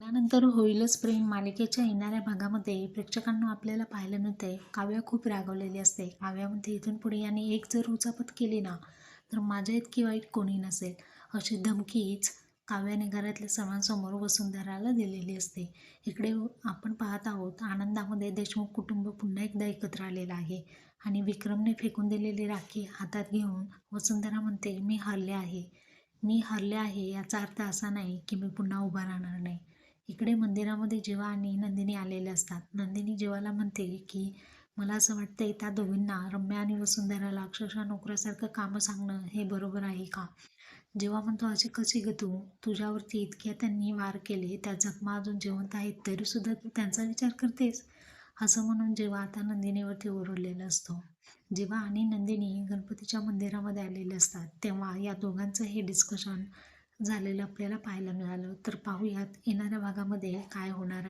त्यानंतर होईलच प्रेम मालिकेच्या येणाऱ्या भागामध्ये प्रेक्षकांना आपल्याला पाहायला मिळते काव्या खूप रागवलेली असते. काव्यामध्ये इथून पुढे याने एक जर उचापत केली ना तर माझ्या इतकी वाईट कोणी नसेल. अशी धमकीच काव्याने घरातल्या सर्वांसमोर वसुंधराला दिलेली असते. इकडे आपण पाहत आहोत आनंदामध्ये देशमुख कुटुंब पुन्हा एकदा एकत्र आलेलं आहे. आणि विक्रमने फेकून दिलेली राखी हातात घेऊन वसुंधरा म्हणते मी हरले आहे. मी हरले आहे याचा अर्थ असा नाही की मी पुन्हा उभा राहणार नाही. इकडे मंदिरामध्ये जेव्हा आणि नंदिनी आलेले असतात नंदिनी जेव्हाला म्हणते की मला असं वाटतंय त्या दोघींना रम्या आणि वसुंधराला अक्षरशः नोकऱ्यासारखं कामं सांगणं हे बरोबर आहे का? जेव्हा म्हणतो अशी कशी ग तू? तुझ्यावरती इतक्या त्यांनी वार केले त्या जखमा अजून जिवंत आहेत तरीसुद्धा तू त्यांचा विचार करतेस? असं म्हणून जेव्हा आता नंदिनीवरती ओरडलेला असतो. जेव्हा आणि नंदिनी गणपतीच्या मंदिरामध्ये आलेले असतात तेव्हा या दोघांचं हे डिस्कशन झालेलं आपल्याला पाहायला मिळालं. तर पाहूयात येणाऱ्या भागामध्ये काय होणार